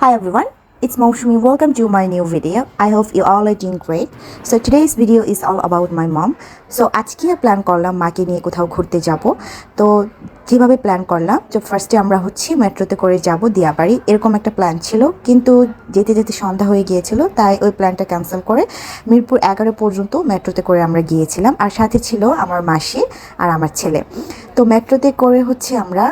Hi everyone, it's Maushumi. Welcome to my new video. I hope you all are doing great. So today's video is all about my mom. So আজকে plan করলাম মাকে নিয়ে কোথাও ঘুরতে যাব তো যেভাবে প্ল্যান করলাম যে ফার্স্টে আমরা হচ্ছে মেট্রোতে করে যাব দিয়াবাড়ি এরকম একটা প্ল্যান ছিল কিন্তু যেতে যেতে সন্ধ্যা হয়ে গিয়েছিল তাই ওই প্ল্যানটা ক্যান্সেল করে মিরপুর এগারো পর্যন্ত মেট্রোতে করে আমরা গিয়েছিলাম আর সাথে ছিল আমার মাসি আর আমার ছেলে তো মেট্রোতে করে হচ্ছে আমরা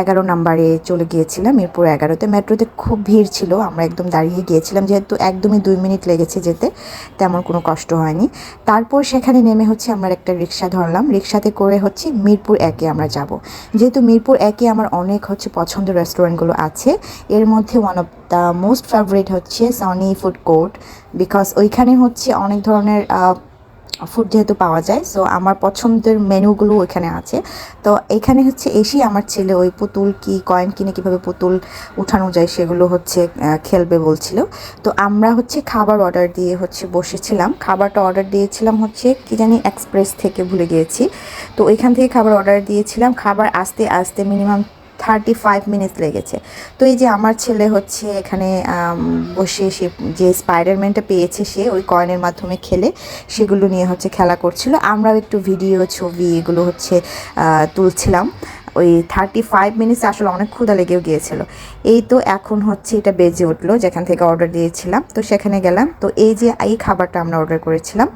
এগারো নাম্বারে চলে গিয়েছিলাম। মিরপুর এগারোতে। মেট্রোতে খুব ভিড় ছিল। আমরা একদম দাঁড়িয়ে গিয়েছিলাম, যেহেতু একদমই দুই মিনিট লেগেছে যেতে। তেমন কোনো কষ্ট হয়নি। তারপর সেখানে নেমে হচ্ছে আমরা একটা রিক্সা ধরলাম। রিক্সাতে করে হচ্ছে মিরপুর একে আমরা যাব। যেহেতু মিরপুর একে আমার অনেক হচ্ছে পছন্দের রেস্টুরেন্টগুলো আছে, এর মধ্যে one of the most favourite হচ্ছে সনি ফুড কোর্ট বিকজ ওইখানে হচ্ছে অনেক ধরনের ফুড যেহেতু পাওয়া যায় সো আমার পছন্দের মেনুগুলো ওইখানে আছে। তো এখানে হচ্ছে এসেই আমার ছেলে ওই পুতুল কি কয়েন কিনে কীভাবে পুতুল উঠানো যায় সেগুলো হচ্ছে খেলবে বলছিল। তো আমরা হচ্ছে খাবার অর্ডার দিয়ে হচ্ছে বসেছিলাম। খাবারটা অর্ডার দিয়েছিলাম হচ্ছে কি জানি এক্সপ্রেস থেকে ভুলে গিয়েছি। তো ওইখান থেকে খাবার অর্ডার দিয়েছিলাম। খাবার আসতে আসতে মিনিমাম থার্টি ফাইভ মিনিটস লেগেছে। তো এই যে আমার ছেলে হচ্ছে এখানে বসে সে যে স্পাইডারম্যানটা পেয়েছে সে, ওই কয়েনের মাধ্যমে খেলে, সেগুলো নিয়ে হচ্ছে খেলা করছিল। আমরাও একটু ভিডিও ছবি এগুলো হচ্ছে তুলছিলাম। ওই থার্টি ফাইভ মিনিটস আসলে অনেক ক্ষুধা লেগেও গিয়েছিল। এই তো এখন হচ্ছে এটা বেজে উঠল, যেখান থেকে অর্ডার দিয়েছিলাম। তো সেখানে গেলাম। তো এই যে এই খাবারটা আমরা অর্ডার করেছিলাম,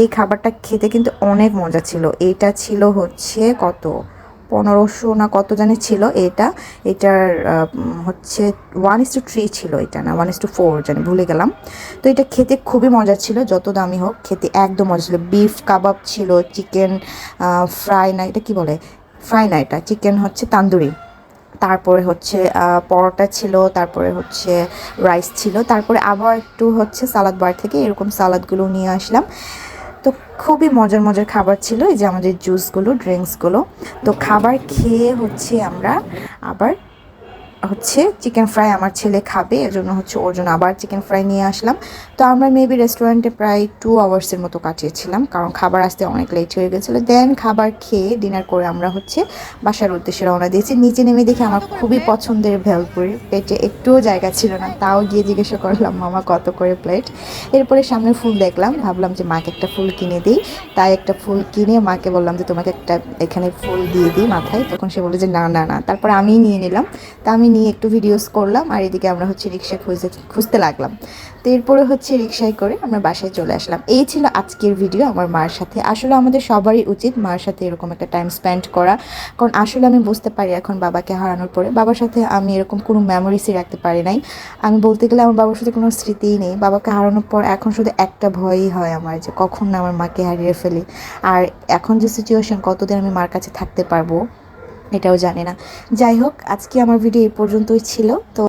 এই খাবারটা খেতে কিন্তু অনেক মজা ছিল। এইটা ছিল হচ্ছে কত? পনেরোশো না কত জানি ছিল এটা। এটার হচ্ছে ওয়ান ইস টু থ্রি ছিল এটা না ওয়ান ইস টু ফোর জানি, ভুলে গেলাম। তো এটা খেতে খুবই মজা ছিল, যত দামি হোক, খেতে একদম মজা ছিল। বিফ কাবাব ছিল চিকেন ফ্রাই না এটা কী বলে? ফ্রাই না এটা চিকেন হচ্ছে তান্দুরি। তারপরে হচ্ছে পরোটা ছিল, তারপরে হচ্ছে রাইস ছিল, তারপরে আবার একটু হচ্ছে সালাদ বার থেকে এরকম সালাদগুলো নিয়ে আসলাম। তো খুবই মজার মজার খাবার ছিল এই যে আমাদের জুসগুলো ড্রিঙ্কসগুলো তো খাবার খেয়ে হচ্ছে আমরা আবার হচ্ছে চিকেন ফ্রাই আমার ছেলে খাবে এর জন্য হচ্ছে ওর জন্য আবার চিকেন ফ্রাই নিয়ে আসলাম। তো আমরা মেবি রেস্টুরেন্টে প্রায় টু আওয়ার্সের মতো কাটিয়েছিলাম, কারণ খাবার আসতে অনেক লেট হয়ে গেছিল। দেন খাবার খেয়ে ডিনার করে আমরা হচ্ছে বাসার উদ্দেশ্যে রওনা দিয়েছি। নিচে নেমে দেখে আমার খুবই পছন্দের ভেলপুরি, পেটে একটুও জায়গা ছিল না, তাও গিয়ে জিজ্ঞাসা করলাম, মামা, কত করে প্লেট এরপরে সামনে ফুল দেখলাম, ভাবলাম যে মাকে একটা ফুল কিনে দিই। তাই একটা ফুল কিনে মাকে বললাম যে, তোমাকে একটা এখানে ফুল দিয়ে দিই মাথায়। তখন সে বলে যে, না না না। তারপর আমি নিয়ে নিলাম। তা আমি নিয়ে একটু ভিডিওস করলাম, আর এদিকে আমরা হচ্ছে রিক্সা খুঁজে, খুঁজতে লাগলাম। তো এরপরে হচ্ছে রিক্সায় করে আমরা বাসায় চলে আসলাম। এই ছিল আজকের ভিডিও আমার মার সাথে। আসলে আমাদের সবারই উচিত মার সাথে এরকম একটা টাইম স্পেন্ড করা। কারণ আসলে আমি বুঝতে পারি এখন বাবাকে হারানোর পরে। বাবার সাথে আমি এরকম কোনো মেমোরিসই রাখতে পারি নাই। আমি বলতে গেলে আমার বাবার সাথে কোনো স্মৃতিই নেই। বাবাকে হারানোর পর এখন শুধু একটা ভয়ই হয় আমার যে কখন না আমার মাকে হারিয়ে ফেলি। আর এখন যে সিচুয়েশন কতদিন আমি মার কাছে থাকতে পারব? এটাও জানে না। যাই হোক আজকে আমার ভিডিও এই পর্যন্তই ছিল। তো